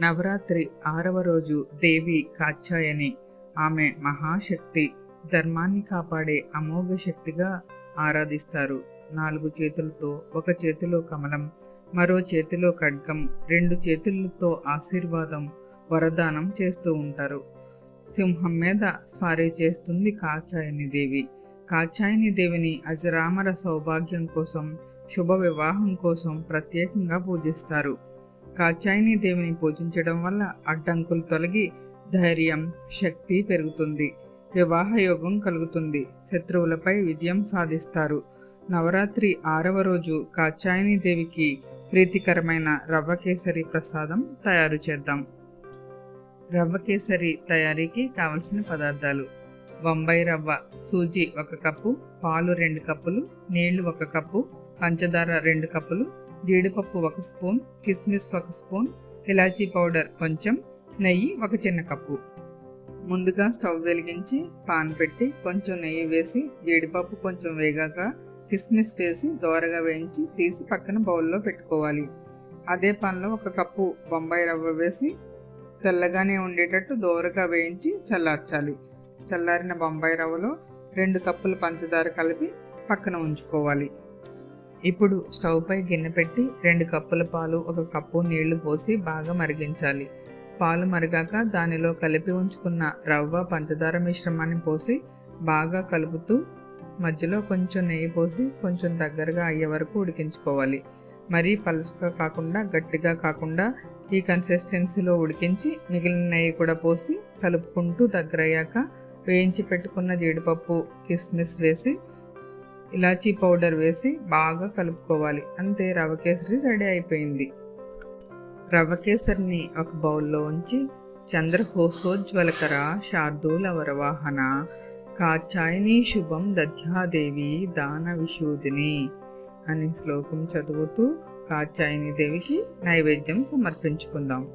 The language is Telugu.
నవరాత్రి ఆరవ రోజు దేవి కాత్యాయని ఆమె మహాశక్తి ధర్మాన్ని కాపాడే అమోఘ శక్తిగా ఆరాధిస్తారు. నాలుగు చేతులతో ఒక చేతిలో కమలం మరో చేతిలో ఖడ్గం రెండు చేతులతో ఆశీర్వాదం వరదానం చేస్తూ ఉంటారు. సింహం మీద స్వారీ చేస్తుంది కాచాయని దేవి. కాచాయని దేవిని అజరామర సౌభాగ్యం కోసం శుభ వివాహం కోసం ప్రత్యేకంగా పూజిస్తారు. కాచాయిని దేవిని పూజించడం వల్ల అడ్డంకులు తొలగి ధైర్యం శక్తి పెరుగుతుంది. వివాహ యోగం కలుగుతుంది. శత్రువులపై విజయం సాధిస్తారు. నవరాత్రి ఆరవ రోజు కాచాయిని దేవికి ప్రీతికరమైన రవ్వ కేసరి ప్రసాదం తయారు చేద్దాం. రవ్వ కేసరి తయారీకి కావలసిన పదార్థాలు. బొంబాయి రవ్వ సూజీ ఒక కప్పు పాలు రెండు కప్పులు నీళ్ళు ఒక కప్పు పంచదార రెండు కప్పులు జీడిపప్పు ఒక స్పూన్ కిస్మిస్ ఒక స్పూన్ ఇలాచీ పౌడర్ కొంచెం నెయ్యి ఒక చిన్న కప్పు. ముందుగా స్టవ్ వెలిగించి పాన్ పెట్టి కొంచెం నెయ్యి వేసి జీడిపప్పు కొంచెం వేగాక కిస్మిస్ వేసి దోరగా వేయించి తీసి పక్కన బౌల్లో పెట్టుకోవాలి. అదే పాన్లో ఒక కప్పు బొంబాయి రవ్వ వేసి తెల్లగానే ఉండేటట్టు దోరగా వేయించి చల్లార్చాలి. చల్లారిన బొంబాయి రవ్వలో రెండు కప్పులు పంచదార కలిపి పక్కన ఉంచుకోవాలి. ఇప్పుడు స్టవ్ పై గిన్నె పెట్టి రెండు కప్పుల పాలు ఒక కప్పు నీళ్ళు పోసి బాగా మరిగించాలి. పాలు మరిగాక దానిలో కలిపి ఉంచుకున్న రవ్వ పంచదార మిశ్రమాన్ని పోసి బాగా కలుపుతూ మధ్యలో కొంచెం నెయ్యి పోసి కొంచెం దగ్గరగా అయ్యే వరకు ఉడికించుకోవాలి. మరీ పలుసుగా కాకుండా గట్టిగా కాకుండా ఈ కన్సిస్టెన్సీలో ఉడికించి మిగిలిన నెయ్యి కూడా పోసి కలుపుకుంటూ దగ్గరయ్యాక వేయించి పెట్టుకున్న జీడిపప్పు కిస్మిస్ వేసి ఇలాచీ పౌడర్ వేసి బాగా కలుపుకోవాలి. అంతే రవ కేసరి రెడీ అయిపోయింది. రవ కేసరిని ఒక బౌల్లో ఉంచి చంద్రహోసోజ్వలకర శార్దూల వరవాహన కాచాయని శుభం దధ్యాదేవి దాన విశూదిని అనే శ్లోకం చదువుతూ కాచాయని దేవికి నైవేద్యం సమర్పించుకుందాం.